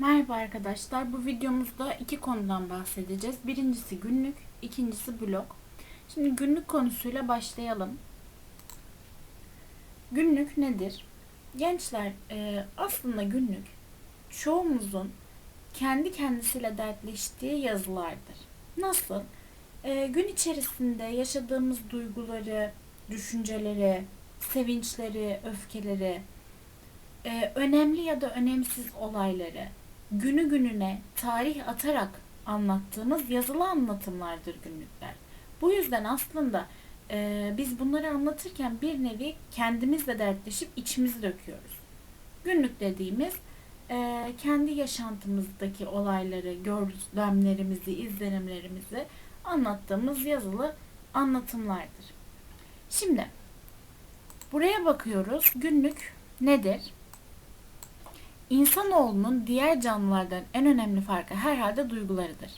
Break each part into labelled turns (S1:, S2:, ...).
S1: Merhaba arkadaşlar. Bu videomuzda iki konudan bahsedeceğiz. Birincisi günlük, ikincisi blog. Şimdi günlük konusuyla başlayalım. Günlük nedir? Gençler e, aslında günlük çoğumuzun kendi kendisiyle dertleştiği yazılardır. Nasıl? E, gün içerisinde yaşadığımız duyguları, düşünceleri, sevinçleri, öfkeleri, e, önemli ya da önemsiz olayları günü gününe tarih atarak anlattığımız yazılı anlatımlardır günlükler. Bu yüzden aslında e, biz bunları anlatırken bir nevi kendimizle dertleşip içimizi döküyoruz. Günlük dediğimiz e, kendi yaşantımızdaki olayları, gözlemlerimizi, izlenimlerimizi anlattığımız yazılı anlatımlardır. Şimdi buraya bakıyoruz. Günlük nedir? İnsanoğlunun diğer canlılardan en önemli farkı herhalde duygularıdır.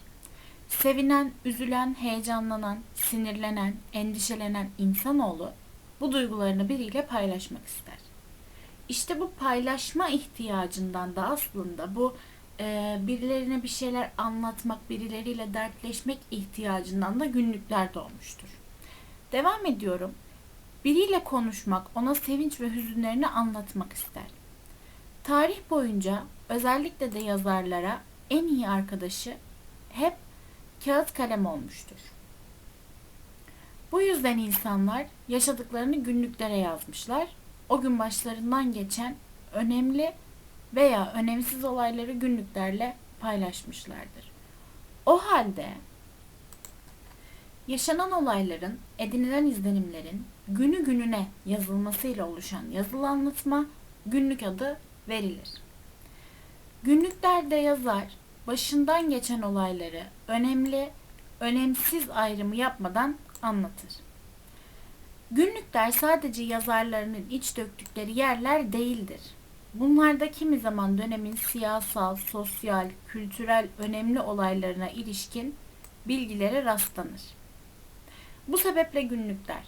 S1: Sevinen, üzülen, heyecanlanan, sinirlenen, endişelenen insanoğlu bu duygularını biriyle paylaşmak ister. İşte bu paylaşma ihtiyacından da aslında bu e, birilerine bir şeyler anlatmak, birileriyle dertleşmek ihtiyacından da günlükler doğmuştur. Devam ediyorum. Biriyle konuşmak, ona sevinç ve hüzünlerini anlatmak ister. Tarih boyunca özellikle de yazarlara en iyi arkadaşı hep kağıt kalem olmuştur. Bu yüzden insanlar yaşadıklarını günlüklere yazmışlar. O gün başlarından geçen önemli veya önemsiz olayları günlüklerle paylaşmışlardır. O halde yaşanan olayların, edinilen izlenimlerin günü gününe yazılmasıyla oluşan yazılı anlatma günlük adı verilir. Günlüklerde yazar başından geçen olayları önemli, önemsiz ayrımı yapmadan anlatır. Günlükler sadece yazarlarının iç döktükleri yerler değildir. Bunlarda kimi zaman dönemin siyasal, sosyal, kültürel önemli olaylarına ilişkin bilgilere rastlanır. Bu sebeple günlükler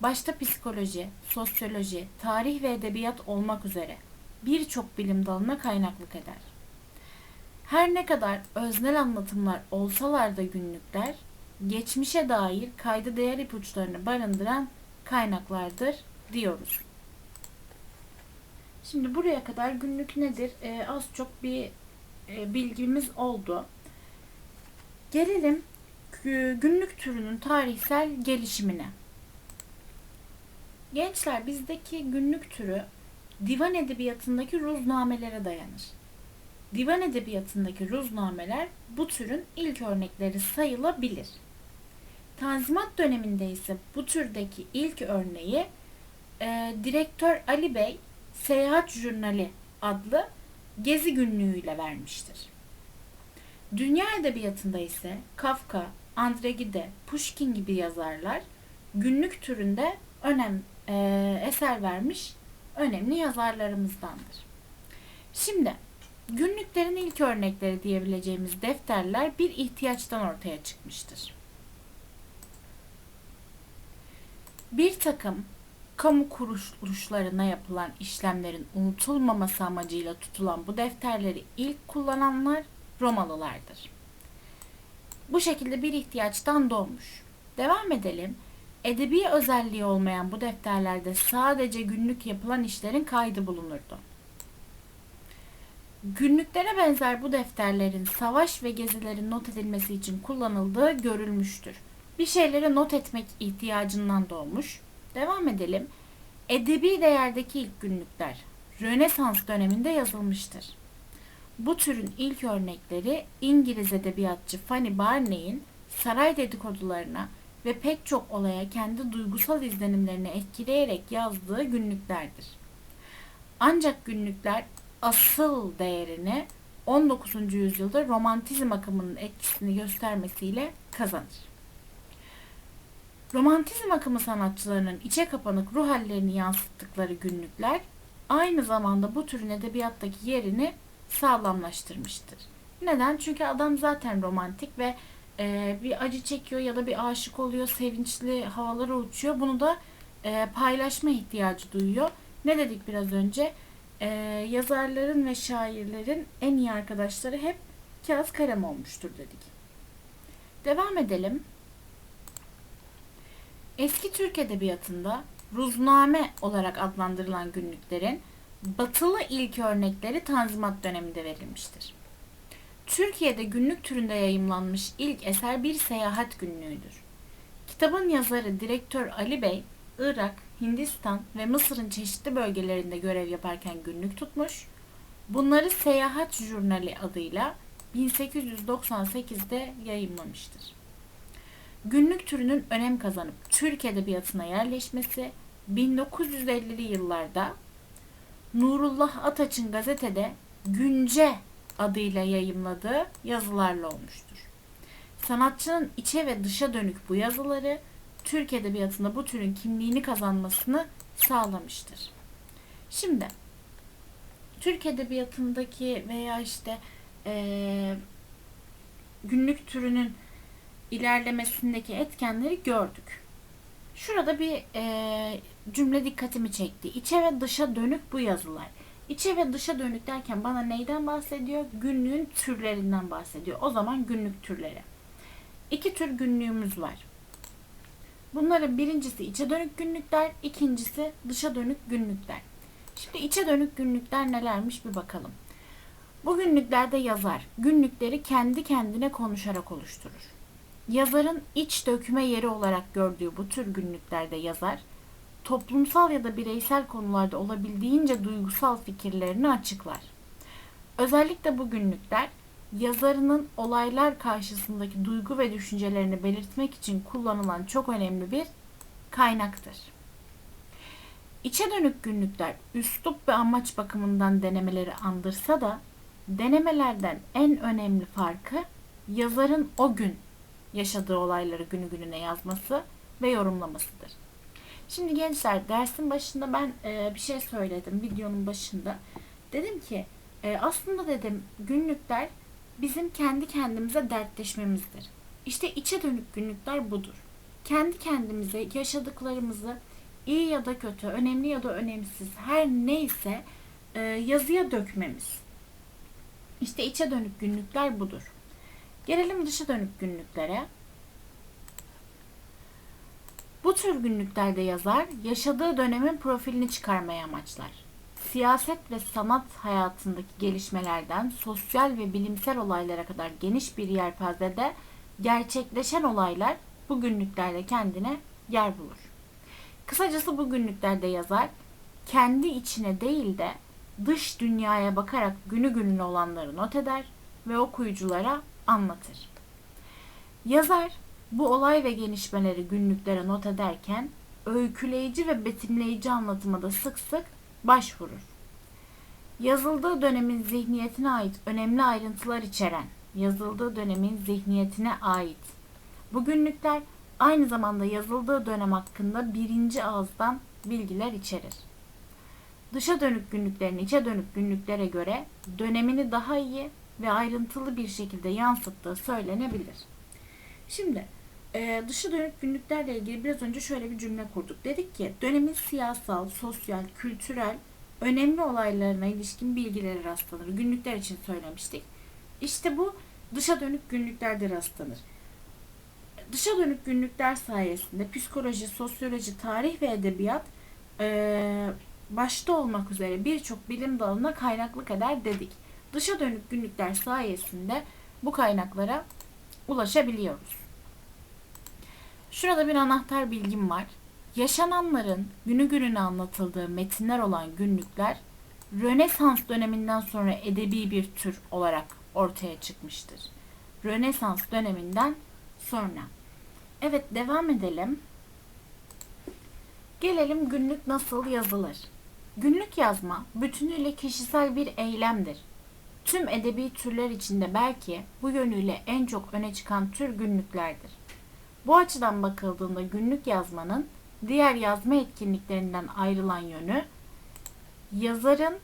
S1: başta psikoloji, sosyoloji, tarih ve edebiyat olmak üzere birçok bilim dalına kaynaklık eder. Her ne kadar öznel anlatımlar olsalar da günlükler, geçmişe dair kayda değer ipuçlarını barındıran kaynaklardır diyoruz. Şimdi buraya kadar günlük nedir? Ee, az çok bir e, bilgimiz oldu. Gelelim günlük türünün tarihsel gelişimine. Gençler bizdeki günlük türü divan edebiyatındaki ruznamelere dayanır. Divan edebiyatındaki ruznameler bu türün ilk örnekleri sayılabilir. Tanzimat döneminde ise bu türdeki ilk örneği e, direktör Ali Bey Seyahat Jurnali adlı gezi günlüğüyle vermiştir. Dünya edebiyatında ise Kafka, Andre Gide, Pushkin gibi yazarlar günlük türünde önem e, eser vermiş önemli yazarlarımızdandır. Şimdi günlüklerin ilk örnekleri diyebileceğimiz defterler bir ihtiyaçtan ortaya çıkmıştır. Bir takım kamu kuruluşlarına yapılan işlemlerin unutulmaması amacıyla tutulan bu defterleri ilk kullananlar Romalılardır. Bu şekilde bir ihtiyaçtan doğmuş. Devam edelim. Edebi özelliği olmayan bu defterlerde sadece günlük yapılan işlerin kaydı bulunurdu. Günlüklere benzer bu defterlerin savaş ve gezilerin not edilmesi için kullanıldığı görülmüştür. Bir şeyleri not etmek ihtiyacından doğmuş. Devam edelim. Edebi değerdeki ilk günlükler Rönesans döneminde yazılmıştır. Bu türün ilk örnekleri İngiliz edebiyatçı Fanny Barney'in saray dedikodularına ve pek çok olaya kendi duygusal izlenimlerini etkileyerek yazdığı günlüklerdir. Ancak günlükler asıl değerini 19. yüzyılda romantizm akımının etkisini göstermesiyle kazanır. Romantizm akımı sanatçılarının içe kapanık ruh hallerini yansıttıkları günlükler aynı zamanda bu türün edebiyattaki yerini sağlamlaştırmıştır. Neden? Çünkü adam zaten romantik ve e, bir acı çekiyor ya da bir aşık oluyor, sevinçli havalara uçuyor. Bunu da e, paylaşma ihtiyacı duyuyor. Ne dedik biraz önce? e, yazarların ve şairlerin en iyi arkadaşları hep kağıt kalem olmuştur dedik. Devam edelim. Eski Türk Edebiyatı'nda ruzname olarak adlandırılan günlüklerin batılı ilk örnekleri Tanzimat döneminde verilmiştir. Türkiye'de günlük türünde yayımlanmış ilk eser bir seyahat günlüğüdür. Kitabın yazarı direktör Ali Bey, Irak, Hindistan ve Mısır'ın çeşitli bölgelerinde görev yaparken günlük tutmuş. Bunları Seyahat Jurnali adıyla 1898'de yayımlamıştır. Günlük türünün önem kazanıp Türk edebiyatına yerleşmesi 1950'li yıllarda Nurullah Ataç'ın gazetede Günce adıyla yayımladığı yazılarla olmuştur. Sanatçının içe ve dışa dönük bu yazıları Türk edebiyatında bu türün kimliğini kazanmasını sağlamıştır. Şimdi Türk edebiyatındaki veya işte eee, günlük türünün ilerlemesindeki etkenleri gördük. Şurada bir eee, cümle dikkatimi çekti. İçe ve dışa dönük bu yazılar. İçe ve dışa dönük derken bana neyden bahsediyor? Günlüğün türlerinden bahsediyor. O zaman günlük türleri. İki tür günlüğümüz var. Bunların birincisi içe dönük günlükler, ikincisi dışa dönük günlükler. Şimdi içe dönük günlükler nelermiş bir bakalım. Bu günlüklerde yazar günlükleri kendi kendine konuşarak oluşturur. Yazarın iç dökme yeri olarak gördüğü bu tür günlüklerde yazar toplumsal ya da bireysel konularda olabildiğince duygusal fikirlerini açıklar. Özellikle bu günlükler yazarının olaylar karşısındaki duygu ve düşüncelerini belirtmek için kullanılan çok önemli bir kaynaktır. İçe dönük günlükler üslup ve amaç bakımından denemeleri andırsa da denemelerden en önemli farkı yazarın o gün yaşadığı olayları günü gününe yazması ve yorumlamasıdır. Şimdi gençler dersin başında ben e, bir şey söyledim videonun başında. Dedim ki e, aslında dedim günlükler bizim kendi kendimize dertleşmemizdir. İşte içe dönük günlükler budur. Kendi kendimize yaşadıklarımızı iyi ya da kötü, önemli ya da önemsiz her neyse e, yazıya dökmemiz. İşte içe dönük günlükler budur. Gelelim dışa dönük günlüklere. Bu tür günlüklerde yazar yaşadığı dönemin profilini çıkarmaya amaçlar. Siyaset ve sanat hayatındaki gelişmelerden sosyal ve bilimsel olaylara kadar geniş bir yelpazede gerçekleşen olaylar bu günlüklerde kendine yer bulur. Kısacası bu günlüklerde yazar kendi içine değil de dış dünyaya bakarak günü gününe olanları not eder ve okuyuculara anlatır. Yazar bu olay ve gelişmeleri günlüklere not ederken öyküleyici ve betimleyici anlatıma da sık sık başvurur. Yazıldığı dönemin zihniyetine ait önemli ayrıntılar içeren, yazıldığı dönemin zihniyetine ait bu günlükler aynı zamanda yazıldığı dönem hakkında birinci ağızdan bilgiler içerir. Dışa dönük günlüklerin içe dönük günlüklere göre dönemini daha iyi ve ayrıntılı bir şekilde yansıttığı söylenebilir. Şimdi e, dışı dönük günlüklerle ilgili biraz önce şöyle bir cümle kurduk. Dedik ki dönemin siyasal, sosyal, kültürel önemli olaylarına ilişkin bilgileri rastlanır. Günlükler için söylemiştik. İşte bu dışa dönük günlüklerde rastlanır. Dışa dönük günlükler sayesinde psikoloji, sosyoloji, tarih ve edebiyat e, başta olmak üzere birçok bilim dalına kaynaklık eder dedik. Dışa dönük günlükler sayesinde bu kaynaklara ulaşabiliyoruz. Şurada bir anahtar bilgim var. Yaşananların günü gününe anlatıldığı metinler olan günlükler Rönesans döneminden sonra edebi bir tür olarak ortaya çıkmıştır. Rönesans döneminden sonra. Evet devam edelim. Gelelim günlük nasıl yazılır? Günlük yazma bütünüyle kişisel bir eylemdir. Tüm edebi türler içinde belki bu yönüyle en çok öne çıkan tür günlüklerdir. Bu açıdan bakıldığında günlük yazmanın diğer yazma etkinliklerinden ayrılan yönü yazarın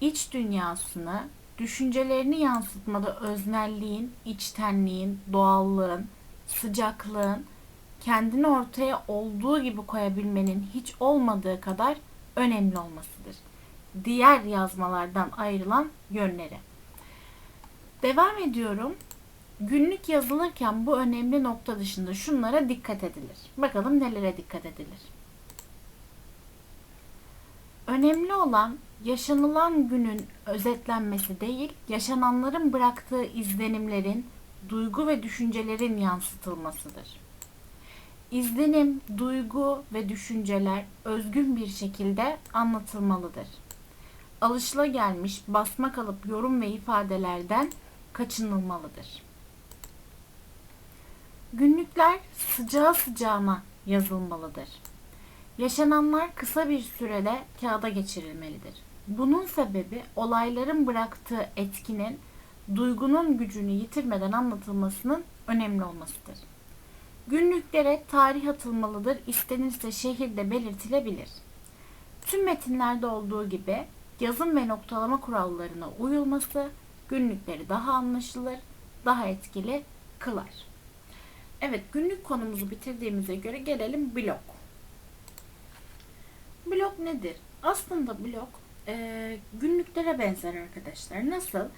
S1: iç dünyasını, düşüncelerini yansıtmada öznelliğin, içtenliğin, doğallığın, sıcaklığın, kendini ortaya olduğu gibi koyabilmenin hiç olmadığı kadar önemli olmasıdır. diğer yazmalardan ayrılan yönleri. Devam ediyorum. Günlük yazılırken bu önemli nokta dışında şunlara dikkat edilir. Bakalım nelere dikkat edilir. Önemli olan yaşanılan günün özetlenmesi değil, yaşananların bıraktığı izlenimlerin, duygu ve düşüncelerin yansıtılmasıdır. İzlenim, duygu ve düşünceler özgün bir şekilde anlatılmalıdır. Alışılagelmiş basma kalıp yorum ve ifadelerden kaçınılmalıdır. Günlükler sıcağı sıcağına yazılmalıdır. Yaşananlar kısa bir sürede kağıda geçirilmelidir. Bunun sebebi olayların bıraktığı etkinin duygunun gücünü yitirmeden anlatılmasının önemli olmasıdır. Günlüklere tarih atılmalıdır, istenirse şehirde belirtilebilir. Tüm metinlerde olduğu gibi yazım ve noktalama kurallarına uyulması günlükleri daha anlaşılır, daha etkili kılar. Evet, günlük konumuzu bitirdiğimize göre gelelim blok. Blok nedir? Aslında blok e, günlüklere benzer arkadaşlar. Nasıl?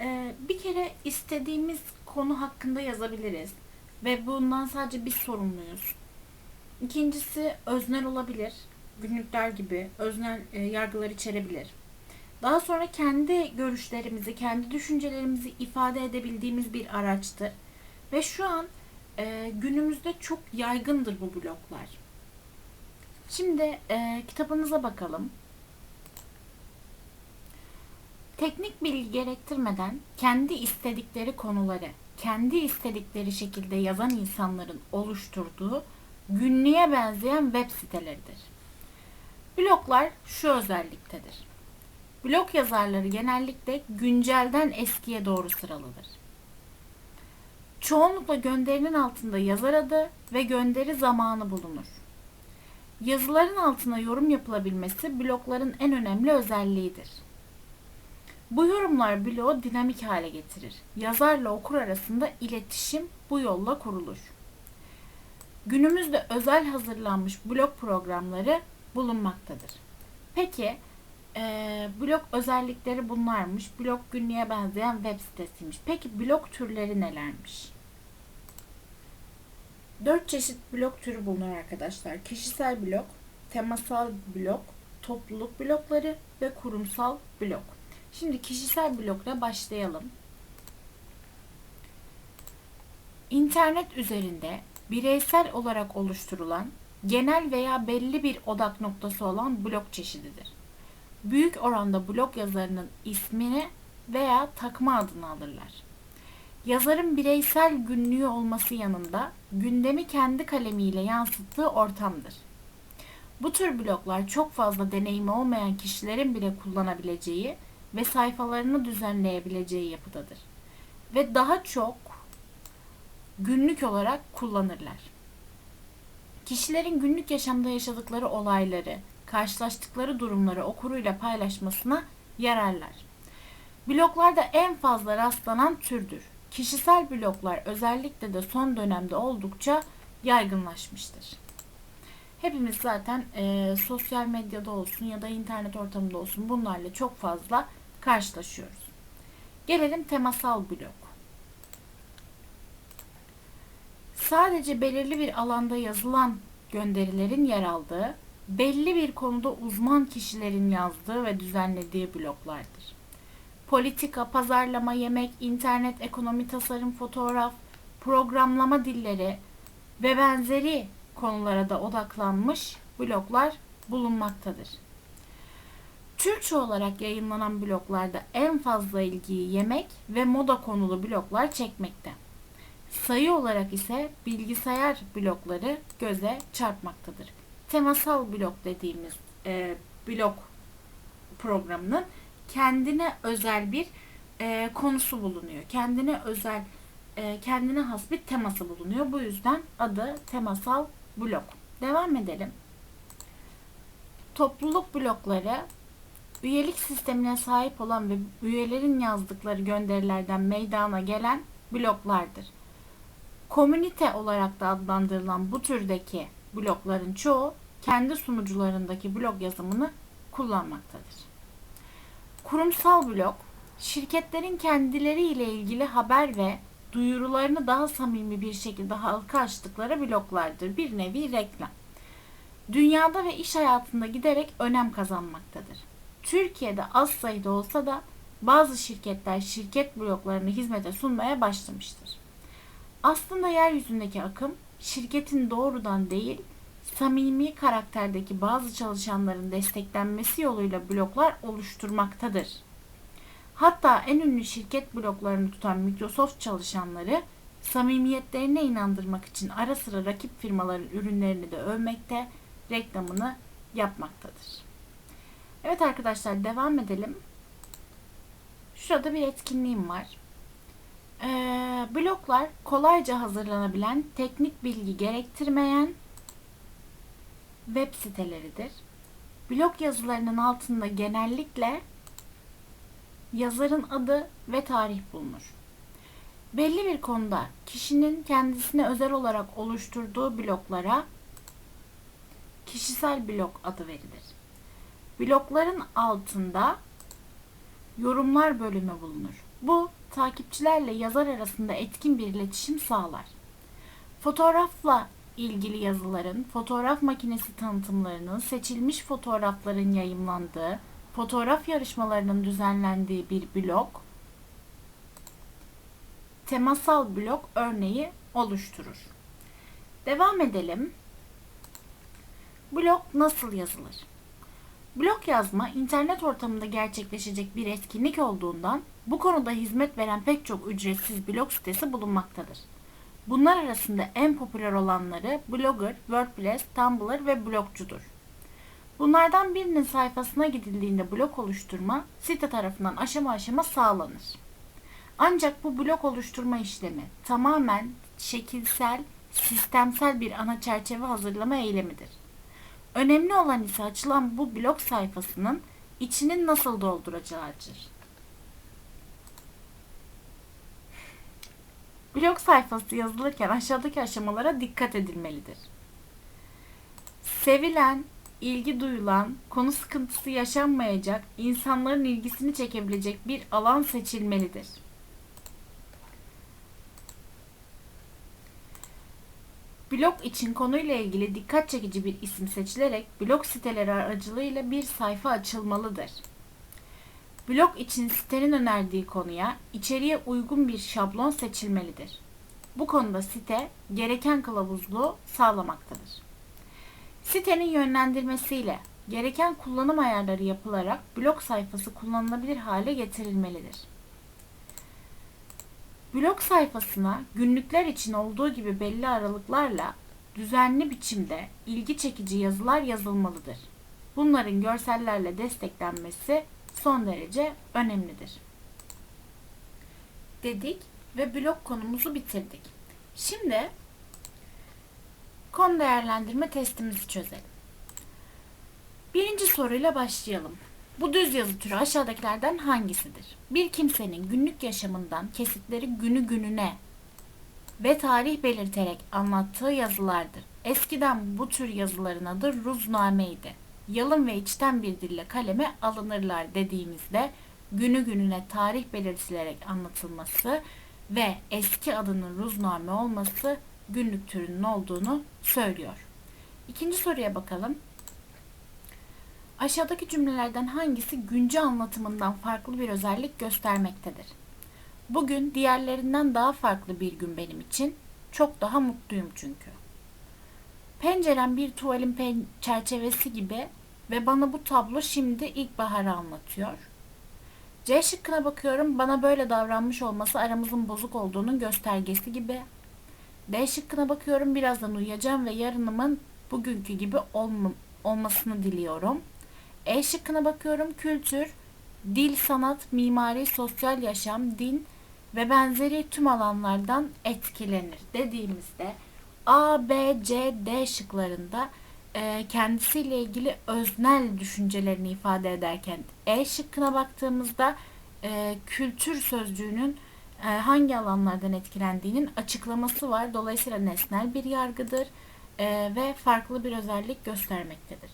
S1: E, bir kere istediğimiz konu hakkında yazabiliriz ve bundan sadece biz sorumluyuz. İkincisi öznel olabilir. Günlükler gibi öznel e, yargılar içerebilir. Daha sonra kendi görüşlerimizi, kendi düşüncelerimizi ifade edebildiğimiz bir araçtır. Ve şu an e, günümüzde çok yaygındır bu bloklar. Şimdi e, kitabınıza bakalım. Teknik bilgi gerektirmeden kendi istedikleri konuları, kendi istedikleri şekilde yazan insanların oluşturduğu günlüğe benzeyen web siteleridir. Bloklar şu özelliktedir. Blog yazarları genellikle güncelden eskiye doğru sıralıdır. Çoğunlukla gönderinin altında yazar adı ve gönderi zamanı bulunur. Yazıların altına yorum yapılabilmesi blokların en önemli özelliğidir. Bu yorumlar bloğu dinamik hale getirir. Yazarla okur arasında iletişim bu yolla kurulur. Günümüzde özel hazırlanmış blog programları bulunmaktadır. Peki e, blog özellikleri bunlarmış. Blog günlüğe benzeyen web sitesiymiş. Peki blog türleri nelermiş? Dört çeşit blog türü bulunur arkadaşlar. Kişisel blog, temasal blog, topluluk blokları ve kurumsal blog. Şimdi kişisel blokla başlayalım. İnternet üzerinde bireysel olarak oluşturulan genel veya belli bir odak noktası olan blok çeşididir. Büyük oranda blok yazarının ismini veya takma adını alırlar. Yazarın bireysel günlüğü olması yanında gündemi kendi kalemiyle yansıttığı ortamdır. Bu tür bloklar çok fazla deneyimi olmayan kişilerin bile kullanabileceği ve sayfalarını düzenleyebileceği yapıdadır. Ve daha çok günlük olarak kullanırlar. Kişilerin günlük yaşamda yaşadıkları olayları, karşılaştıkları durumları okuruyla paylaşmasına yararlar. Bloklarda en fazla rastlanan türdür. Kişisel bloklar özellikle de son dönemde oldukça yaygınlaşmıştır. Hepimiz zaten e, sosyal medyada olsun ya da internet ortamında olsun bunlarla çok fazla karşılaşıyoruz. Gelelim temasal blok. Sadece belirli bir alanda yazılan gönderilerin yer aldığı, belli bir konuda uzman kişilerin yazdığı ve düzenlediği bloklardır. Politika, pazarlama, yemek, internet, ekonomi, tasarım, fotoğraf, programlama dilleri ve benzeri konulara da odaklanmış bloklar bulunmaktadır. Türkçe olarak yayınlanan bloklarda en fazla ilgiyi yemek ve moda konulu bloklar çekmekte. Sayı olarak ise bilgisayar blokları göze çarpmaktadır. Temasal blok dediğimiz e, blok programının kendine özel bir e, konusu bulunuyor. Kendine özel, e, kendine has bir teması bulunuyor. Bu yüzden adı temasal blok. Devam edelim. Topluluk blokları üyelik sistemine sahip olan ve üyelerin yazdıkları gönderilerden meydana gelen bloklardır. Komünite olarak da adlandırılan bu türdeki blokların çoğu kendi sunucularındaki blog yazımını kullanmaktadır. Kurumsal blok, şirketlerin kendileriyle ilgili haber ve duyurularını daha samimi bir şekilde halka açtıkları bloklardır. Bir nevi reklam. Dünyada ve iş hayatında giderek önem kazanmaktadır. Türkiye'de az sayıda olsa da bazı şirketler şirket bloklarını hizmete sunmaya başlamıştır. Aslında yeryüzündeki akım şirketin doğrudan değil, samimi karakterdeki bazı çalışanların desteklenmesi yoluyla bloklar oluşturmaktadır. Hatta en ünlü şirket bloklarını tutan Microsoft çalışanları samimiyetlerine inandırmak için ara sıra rakip firmaların ürünlerini de övmekte, reklamını yapmaktadır. Evet arkadaşlar devam edelim. Şurada bir etkinliğim var. Ee, bloklar kolayca hazırlanabilen, teknik bilgi gerektirmeyen web siteleridir. Blog yazılarının altında genellikle yazarın adı ve tarih bulunur. Belli bir konuda kişinin kendisine özel olarak oluşturduğu bloklara kişisel blok adı verilir. Blokların altında yorumlar bölümü bulunur. Bu takipçilerle yazar arasında etkin bir iletişim sağlar. Fotoğrafla ilgili yazıların, fotoğraf makinesi tanıtımlarının, seçilmiş fotoğrafların yayımlandığı, fotoğraf yarışmalarının düzenlendiği bir blok, temasal blok örneği oluşturur. Devam edelim. Blok nasıl yazılır? Blog yazma internet ortamında gerçekleşecek bir etkinlik olduğundan bu konuda hizmet veren pek çok ücretsiz blog sitesi bulunmaktadır. Bunlar arasında en popüler olanları Blogger, WordPress, Tumblr ve Blogcudur. Bunlardan birinin sayfasına gidildiğinde blog oluşturma site tarafından aşama aşama sağlanır. Ancak bu blog oluşturma işlemi tamamen şekilsel, sistemsel bir ana çerçeve hazırlama eylemidir. Önemli olan ise açılan bu blog sayfasının içinin nasıl dolduracağıdır. Blog sayfası yazılırken aşağıdaki aşamalara dikkat edilmelidir. Sevilen, ilgi duyulan, konu sıkıntısı yaşanmayacak, insanların ilgisini çekebilecek bir alan seçilmelidir. Blog için konuyla ilgili dikkat çekici bir isim seçilerek blog siteleri aracılığıyla bir sayfa açılmalıdır. Blog için sitenin önerdiği konuya içeriye uygun bir şablon seçilmelidir. Bu konuda site gereken kılavuzluğu sağlamaktadır. Sitenin yönlendirmesiyle gereken kullanım ayarları yapılarak blog sayfası kullanılabilir hale getirilmelidir. Blog sayfasına günlükler için olduğu gibi belli aralıklarla düzenli biçimde ilgi çekici yazılar yazılmalıdır. Bunların görsellerle desteklenmesi son derece önemlidir. Dedik ve blog konumuzu bitirdik. Şimdi konu değerlendirme testimizi çözelim. Birinci soruyla başlayalım. Bu düz yazı türü aşağıdakilerden hangisidir? Bir kimsenin günlük yaşamından kesitleri günü gününe ve tarih belirterek anlattığı yazılardır. Eskiden bu tür yazıların adı ruznameydi. Yalın ve içten bir dille kaleme alınırlar dediğimizde günü gününe tarih belirtilerek anlatılması ve eski adının ruzname olması günlük türünün olduğunu söylüyor. İkinci soruya bakalım. Aşağıdaki cümlelerden hangisi güncü anlatımından farklı bir özellik göstermektedir? Bugün diğerlerinden daha farklı bir gün benim için. Çok daha mutluyum çünkü. Pencerem bir tuvalin çerçevesi gibi ve bana bu tablo şimdi ilkbaharı anlatıyor. C şıkkına bakıyorum bana böyle davranmış olması aramızın bozuk olduğunun göstergesi gibi. D şıkkına bakıyorum birazdan uyuyacağım ve yarınımın bugünkü gibi olma, olmasını diliyorum. E şıkkına bakıyorum kültür, dil, sanat, mimari, sosyal yaşam, din ve benzeri tüm alanlardan etkilenir dediğimizde A, B, C, D şıklarında e, kendisiyle ilgili öznel düşüncelerini ifade ederken E şıkkına baktığımızda e, kültür sözcüğünün e, hangi alanlardan etkilendiğinin açıklaması var. Dolayısıyla nesnel bir yargıdır ve farklı bir özellik göstermektedir.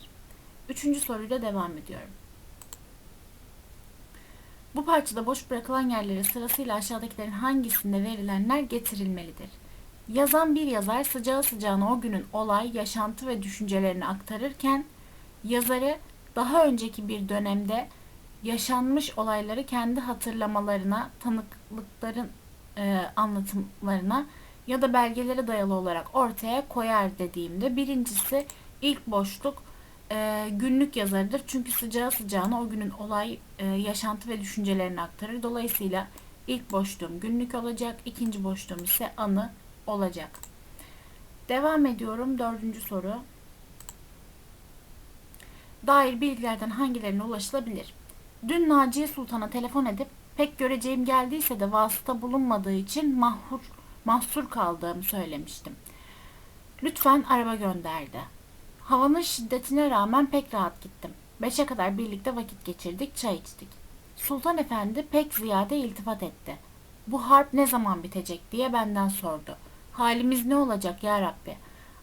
S1: Üçüncü soruyla devam ediyorum. Bu parçada boş bırakılan yerlere sırasıyla aşağıdakilerin hangisinde verilenler getirilmelidir? Yazan bir yazar sıcağı sıcağına o günün olay, yaşantı ve düşüncelerini aktarırken yazarı daha önceki bir dönemde yaşanmış olayları kendi hatırlamalarına, tanıklıkların e, anlatımlarına ya da belgelere dayalı olarak ortaya koyar dediğimde birincisi ilk boşluk e, günlük yazarıdır. Çünkü sıcağı sıcağına o günün olay, e, yaşantı ve düşüncelerini aktarır. Dolayısıyla ilk boşluğum günlük olacak, ikinci boşluğum ise anı olacak. Devam ediyorum. Dördüncü soru. Dair bilgilerden hangilerine ulaşılabilir? Dün Naciye Sultan'a telefon edip pek göreceğim geldiyse de vasıta bulunmadığı için mahhur, mahsur kaldığımı söylemiştim. Lütfen araba gönderdi. Havanın şiddetine rağmen pek rahat gittim. Beşe kadar birlikte vakit geçirdik, çay içtik. Sultan Efendi pek ziyade iltifat etti. Bu harp ne zaman bitecek diye benden sordu. Halimiz ne olacak ya Rabbi?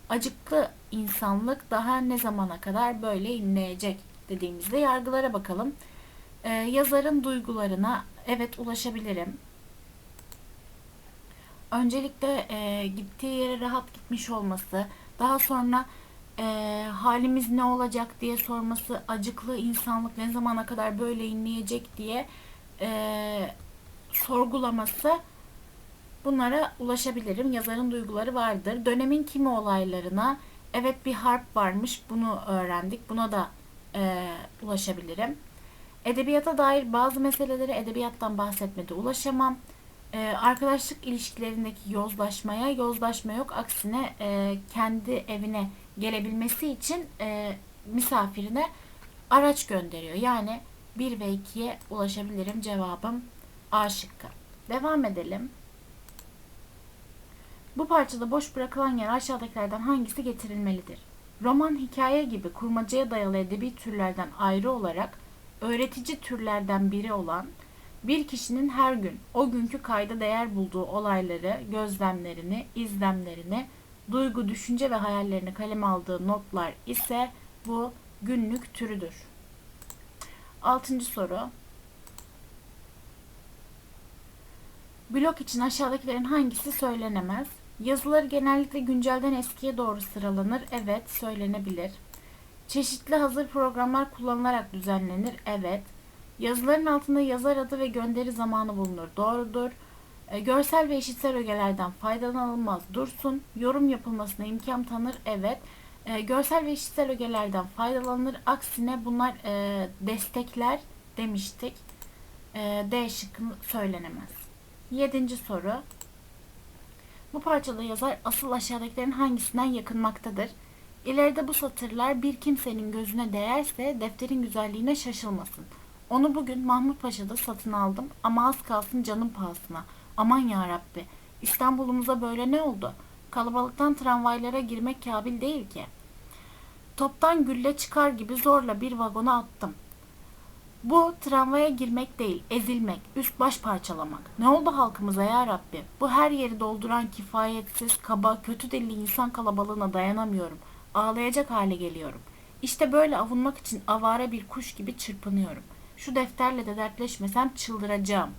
S1: Acıklı insanlık daha ne zamana kadar böyle inleyecek dediğimizde yargılara bakalım. Ee, yazarın duygularına evet ulaşabilirim. Öncelikle e, gittiği yere rahat gitmiş olması, daha sonra e, halimiz ne olacak diye sorması, acıklı insanlık ne zamana kadar böyle inleyecek diye e, sorgulaması bunlara ulaşabilirim. Yazarın duyguları vardır. Dönemin kimi olaylarına evet bir harp varmış bunu öğrendik. Buna da e, ulaşabilirim. Edebiyata dair bazı meselelere edebiyattan bahsetmede ulaşamam. Ee, arkadaşlık ilişkilerindeki yozlaşmaya yozlaşma yok. Aksine e, kendi evine gelebilmesi için e, misafirine araç gönderiyor. Yani 1 ve 2'ye ulaşabilirim. Cevabım A şıkkı. Devam edelim. Bu parçada boş bırakılan yer aşağıdakilerden hangisi getirilmelidir? Roman, hikaye gibi kurmacaya dayalı edebi türlerden ayrı olarak öğretici türlerden biri olan bir kişinin her gün o günkü kayda değer bulduğu olayları, gözlemlerini, izlemlerini, duygu, düşünce ve hayallerini kaleme aldığı notlar ise bu günlük türüdür. Altıncı soru. Blok için aşağıdakilerin hangisi söylenemez? Yazıları genellikle güncelden eskiye doğru sıralanır. Evet, söylenebilir. Çeşitli hazır programlar kullanılarak düzenlenir. Evet. Yazıların altında yazar adı ve gönderi zamanı bulunur. Doğrudur. E, görsel ve işitsel ögelerden faydalanılmaz. Dursun. Yorum yapılmasına imkan tanır. Evet. E, görsel ve işitsel ögelerden faydalanır. Aksine bunlar e, destekler demiştik. E, D şıkkı söylenemez. Yedinci soru. Bu parçada yazar asıl aşağıdakilerin hangisinden yakınmaktadır? İleride bu satırlar bir kimsenin gözüne değerse defterin güzelliğine şaşılmasın. Onu bugün Mahmut Paşa'da satın aldım ama az kalsın canım pahasına. Aman ya Rabbi. İstanbul'umuza böyle ne oldu? Kalabalıktan tramvaylara girmek kabil değil ki. Toptan gülle çıkar gibi zorla bir vagona attım. Bu tramvaya girmek değil, ezilmek, üst baş parçalamak. Ne oldu halkımıza ya Rabbi? Bu her yeri dolduran kifayetsiz, kaba, kötü dilli insan kalabalığına dayanamıyorum. Ağlayacak hale geliyorum. İşte böyle avunmak için avare bir kuş gibi çırpınıyorum. Şu defterle de dertleşmesem çıldıracağım.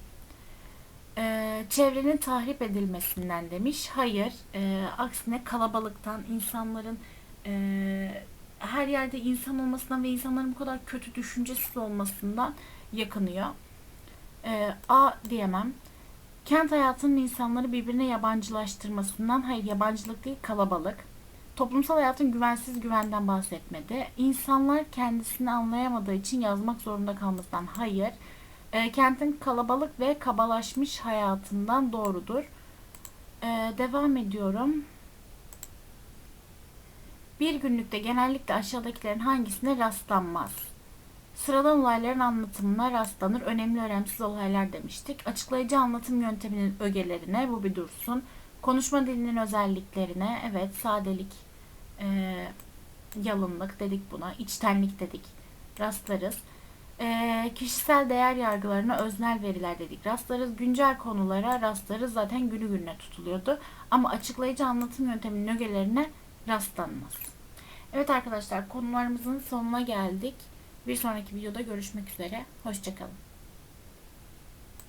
S1: Ee, çevrenin tahrip edilmesinden demiş. Hayır, e, aksine kalabalıktan, insanların e, her yerde insan olmasından ve insanların bu kadar kötü düşüncesiz olmasından yakınıyor. Ee, A diyemem. Kent hayatının insanları birbirine yabancılaştırmasından, hayır yabancılık değil kalabalık. Toplumsal hayatın güvensiz güvenden bahsetmedi. İnsanlar kendisini anlayamadığı için yazmak zorunda kalmasından hayır. E, kentin kalabalık ve kabalaşmış hayatından doğrudur. E, devam ediyorum. Bir günlükte genellikle aşağıdakilerin hangisine rastlanmaz? Sıradan olayların anlatımına rastlanır. Önemli önemsiz olaylar demiştik. Açıklayıcı anlatım yönteminin ögelerine bu bir dursun. Konuşma dilinin özelliklerine evet sadelik, e, yalınlık dedik buna, içtenlik dedik. Rastlarız. E, kişisel değer yargılarına öznel veriler dedik. Rastlarız. Güncel konulara rastlarız. Zaten günü gününe tutuluyordu. Ama açıklayıcı anlatım yönteminin ögelerine rastlanmaz. Evet arkadaşlar konularımızın sonuna geldik. Bir sonraki videoda görüşmek üzere. Hoşçakalın.